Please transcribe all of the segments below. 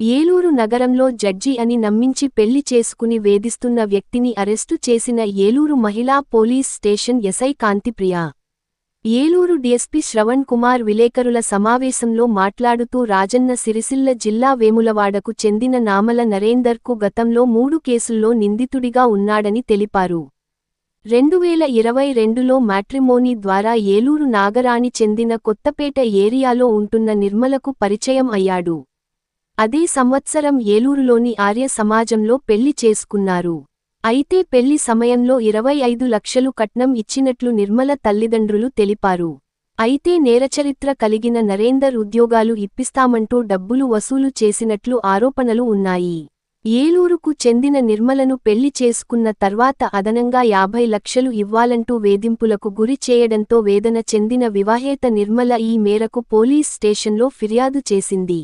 ఏలూరు నగరంలో జడ్జి అని నమ్మించి పెళ్ళి చేసుకుని వేధిస్తున్న వ్యక్తిని అరెస్టు చేసిన ఏలూరు మహిళా police station SI Kantipriya. Eluru DSP Sravan Kumar విలేకరుల సమావేశంలో మాట్లాడుతూ రాజన్న సిరిసిల్ల జిల్లా వేములవాడకు చెందిన నామల నరేందర్కు గతంలో మూడు కేసుల్లో నిందితుడిగా ఉన్నాడని తెలిపారు. రెండువేల ఇరవై రెండులో మ్యాట్రిమోనీ ద్వారా ఏలూరు నాగరాణి చెందిన కొత్తపేట ఏరియాలో ఉంటున్న నిర్మలకు పరిచయం అయ్యాడు. అదే సంవత్సరం ఏలూరులోని ఆర్య సమాజంలో పెళ్ళి చేసుకున్నారు. అయితే పెళ్ళి సమయంలో ఇరవై ఐదు లక్షలు కట్నం ఇచ్చినట్లు నిర్మల తల్లిదండ్రులు తెలిపారు. అయితే నేరచరిత్ర కలిగిన నరేందర్ ఉద్యోగాలు ఇప్పిస్తామంటూ డబ్బులు వసూలు చేసినట్లు ఆరోపణలు ఉన్నాయి. ఏలూరుకు చెందిన నిర్మలను పెళ్ళి చేసుకున్న తర్వాత అదనంగా యాభై లక్షలు ఇవ్వాలంటూ వేధింపులకు గురి చేయడంతో వేదన చెందిన వివాహేత నిర్మల ఈ మేరకు పోలీస్ స్టేషన్లో ఫిర్యాదు చేసింది.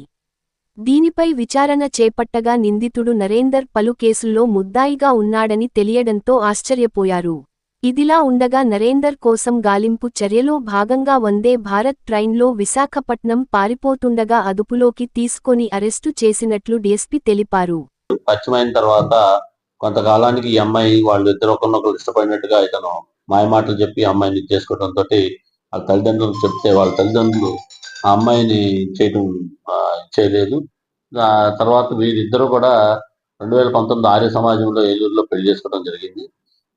దీనిపై విచారణ చేపట్టగా నిందితుడు నరేందర్ పలు కేసుల్లో ముద్దాయిగా ఉన్నాడని తెలియడంతో ఆశ్చర్యపోయారు. ఇదిలా ఉండగా నరేందర్ కోసం గాలింపు చర్యలో భాగంగా వందే భారత్ ట్రైన్లో విశాఖపట్నం పారిపోతుండగా అదుపులోకి తీసుకొని అరెస్టు చేసినట్లు డీఎస్పీ తెలిపారు. పరిచయమైన తర్వాత కొంతకాలానికి ఈ అమ్మాయి వాళ్ళు ఇద్దరు ఒకరినొకరు ఇష్టపడినట్టుగా ఇతను మాయమాటలు చెప్పి అమ్మాయిని చేసుకోవడంతో వాళ్ళ తల్లిదండ్రులకు చెప్తే వాళ్ళ తల్లిదండ్రులు ఆ అమ్మాయిని చేయటం చేయలేదు. తర్వాత వీరిద్దరూ కూడా రెండు వేల పంతొమ్మిది ఆర్య సమాజంలో ఏలూరులో పెళ్ళి చేసుకోవడం జరిగింది.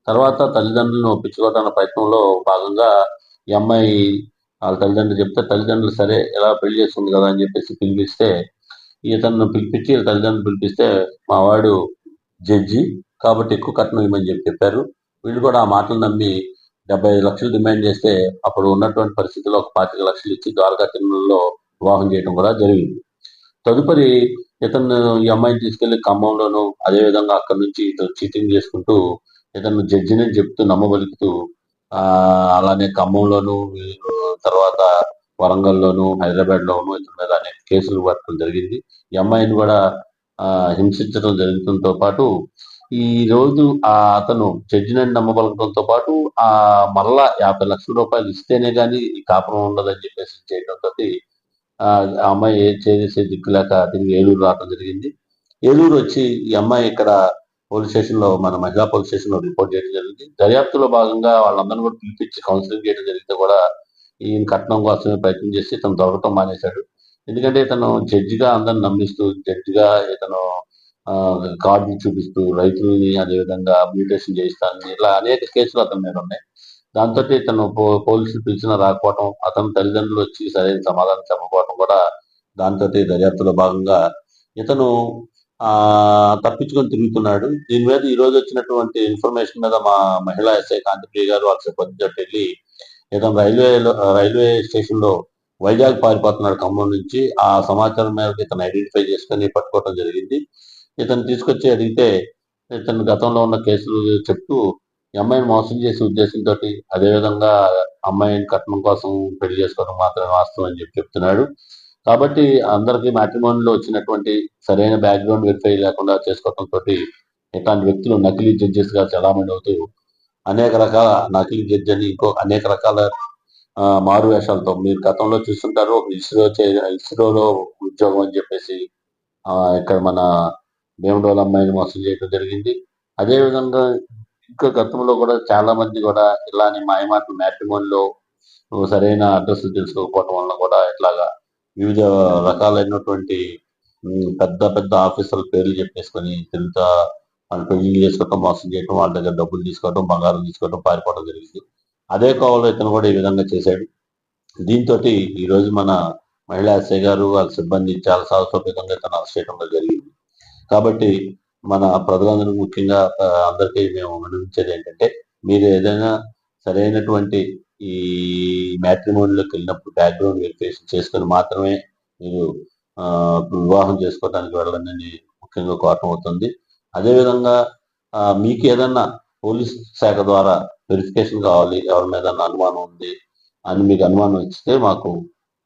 తర్వాత తల్లిదండ్రులను ఒప్పించుకోవడానికి ప్రయత్నంలో భాగంగా ఈ అమ్మాయి వాళ్ళ తల్లిదండ్రులు చెప్తే తల్లిదండ్రులు సరే ఎలా పెళ్ళి చేసుకుంది కదా అని చెప్పేసి పిలిపిస్తే ఇతను పిలిపించి తల్లిదండ్రులు పిలిపిస్తే మా వాడు జడ్జి కాబట్టి ఎక్కువ కట్నం ఇవ్వమని చెప్పి చెప్పారు. వీళ్ళు కూడా ఆ మాటలు నమ్మి డెబ్బై ఐదు లక్షలు డిమాండ్ చేస్తే అప్పుడు ఉన్నటువంటి పరిస్థితుల్లో ఒక పాతిక లక్షలు ఇచ్చి ద్వారకా తిరుమలలో వివాహం చేయడం కూడా జరిగింది. తదుపరి ఇతను ఈ అమ్మాయిని తీసుకెళ్ళి ఖమ్మంలోను అదేవిధంగా అక్కడి నుంచి ఇతను చీటింగ్ చేసుకుంటూ ఇతను జడ్జిని చెప్తూ నమ్మబలుకుతూ ఆ అలానే ఖమ్మంలోను వీళ్ళు తర్వాత వరంగల్లోను హైదరాబాద్లోను ఇతని మీద అనేక కేసులు పట్టడం జరిగింది. ఈ అమ్మాయిని కూడా హింసించడం జరుగుతుంతో పాటు ఈ రోజు ఆ అతను జడ్జిని నమ్మబలకడంతో పాటు ఆ మరలా యాభై లక్షల రూపాయలు ఇస్తేనే కానీ ఈ కాపురం ఉండదని చెప్పేసి చేయడంతో ఆ అమ్మాయి ఏ చేసే దిక్కులేక తిరిగి ఏలూరు రావడం జరిగింది. ఏలూరు వచ్చి ఈ అమ్మాయి ఇక్కడ పోలీస్ స్టేషన్లో మన మహిళా పోలీస్ స్టేషన్లో రిపోర్ట్ చేయడం జరిగింది. దర్యాప్తులో భాగంగా వాళ్ళందరినీ కూడా పిలిపించి కౌన్సిలింగ్ చేయడం జరిగితే కూడా ఈయన కట్నం కోసమే ప్రయత్నం చేసి తను దొరకటం మానేశాడు. ఎందుకంటే ఇతను జడ్జిగా అందరిని నమ్మిస్తూ జడ్జిగా ఇతను ఆ, కార్డులు చూపిస్తూ రైతులని అదేవిధంగా మ్యూటేషన్ చేయిస్తానని ఇలా అనేక కేసులు అతని మీద ఉన్నాయి. దాంతో ఇతను పో- పోలీసులు పిలిచిన రాకపోవటం అతని తల్లిదండ్రులు వచ్చి సరైన సమాధానం చెప్పకపోవటం కూడా దాంతో దర్యాప్తులో భాగంగా ఇతను ఆ తప్పించుకొని తిరుగుతున్నాడు. దీని మీద ఈ రోజు వచ్చినటువంటి ఇన్ఫర్మేషన్ మీద మా మహిళా ఎస్ఐ కాంతిప్రియ గారు వాళ్ళ సిబ్బందితో వెళ్ళి ఇతను రైల్వే రైల్వే స్టేషన్లో వైజాగ్ పారిపోతున్నాడు ఖమ్మం నుంచి. ఆ సమాచారం మేరకు ఇతను ఐడెంటిఫై చేసుకొని పట్టుకోవడం జరిగింది. ఇతను తీసుకొచ్చి అడిగితే ఇతను గతంలో ఉన్న కేసులు చెప్తూ ఈ అమ్మాయిని మోసం చేసే ఉద్దేశంతో అదేవిధంగా అమ్మాయిని కట్నం కోసం పెళ్ళి చేసుకోవడం మాత్రమే వాస్తవం అని చెప్పి చెప్తున్నాడు. కాబట్టి అందరికీ మ్యాట్రిమోనీలో వచ్చినటువంటి సరైన బ్యాక్గ్రౌండ్ వెరిఫై లేకుండా చేసుకోవడంతో తోటి ఇట్లాంటి వ్యక్తులు నకిలీ జడ్జెస్గా చలామణి అవుతూ అనేక రకాల నకిలీ జడ్జి అని ఇంకో అనేక రకాల మారు వేషాలతో మీరు గతంలో చూస్తుంటారు ఇస్రో చే- ఇస్రోలో ఉద్యోగం అని చెప్పేసి ఇక్కడ మన భీమడోల అమ్మాయిని మోసం చేయడం జరిగింది. అదే విధంగా ఇంకా గతంలో కూడా చాలా మంది కూడా ఇలానే మాయమాటలు మ్యాట్రిమోన్లో సరైన అడ్రస్ తెలుసుకోకపోవడం వలన కూడా ఇట్లాగా వివిధ రకాలైనటువంటి పెద్ద పెద్ద ఆఫీసర్ల పేర్లు చెప్పేసుకొని తిరుగుతా వాళ్ళు పెళ్ళి చేసుకోవటం మోసం చేయటం వాళ్ళ దగ్గర డబ్బులు తీసుకోవటం బంగారం తీసుకోవటం పారిపోవడం జరిగింది. అదే కావాలో ఇతను కూడా ఈ విధంగా చేశాడు. దీంతో ఈ రోజు మన మహిళా ఎస్ఐ గారు వాళ్ళ సిబ్బంది చాలా సాహసోపేతంగా తను అరెస్ట్ చేయడం జరిగింది. కాబట్టి మన ప్రజలందరూ ముఖ్యంగా అందరికీ మేము వినిపించేది ఏంటంటే మీరు ఏదైనా సరైనటువంటి ఈ మ్యాట్రిమోనీలోకి వెళ్ళినప్పుడు బ్యాక్గ్రౌండ్ వెరిఫికేషన్ చేసుకొని మాత్రమే మీరు వివాహం చేసుకోవడానికి వెళ్ళాలని ముఖ్యంగా కోరటం అవుతుంది. అదేవిధంగా మీకు ఏదన్నా పోలీస్ శాఖ ద్వారా వెరిఫికేషన్ కావాలి ఎవరి మీద అనుమానం ఉంది అని మీకు అనుమానం ఇస్తే మాకు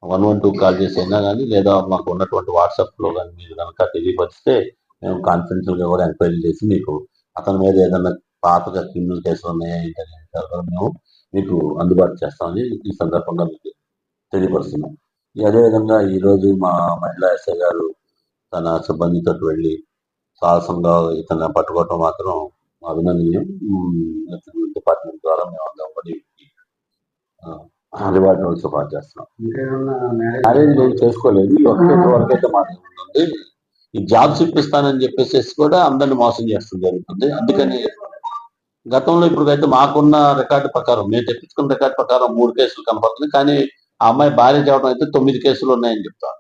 వన్ వన్ టూ కాల్ చేసి అయినా కానీ లేదా మాకు ఉన్నటువంటి వాట్సాప్లో కానీ మీరు కనుక తెలియపరిస్తే మేము కాన్ఫిడెన్షియల్గా కూడా ఎంక్వైరీ చేసి మీకు అతని మీద ఏదైనా పాతగా క్రిమినల్ కేసులు ఉన్నాయా ఏంటనే మేము మీకు అందుబాటు చేస్తామని ఈ సందర్భంగా మీకు తెలియపరుస్తున్నాం. ఈ అదేవిధంగా ఈ రోజు మా మహిళా ఎస్ఐ గారు తన సిబ్బందితో వెళ్ళి సాహసంగా ఇతను పట్టుకోవటం మాత్రం అభినందనీయం. డిపార్ట్మెంట్ ద్వారా మేము అందరం కూడా ఆల్సో పాస్ చేస్తున్నాం. మ్యారేజ్ నేను చేసుకోలేదు. ఒక్క వరకు అయితే ఉంది ఈ జాబ్స్ ఇప్పిస్తానని చెప్పేసి కూడా అందరిని మోసం చేస్తూ జరుగుతుంది. అందుకని గతంలో ఇప్పుడు అయితే మాకున్న రికార్డు ప్రకారం మేము తెప్పించుకున్న రికార్డు ప్రకారం మూడు కేసులు కనపడుతుంది. కానీ ఆ అమ్మాయి భార్య చేయడం అయితే తొమ్మిది కేసులు ఉన్నాయని చెప్తాను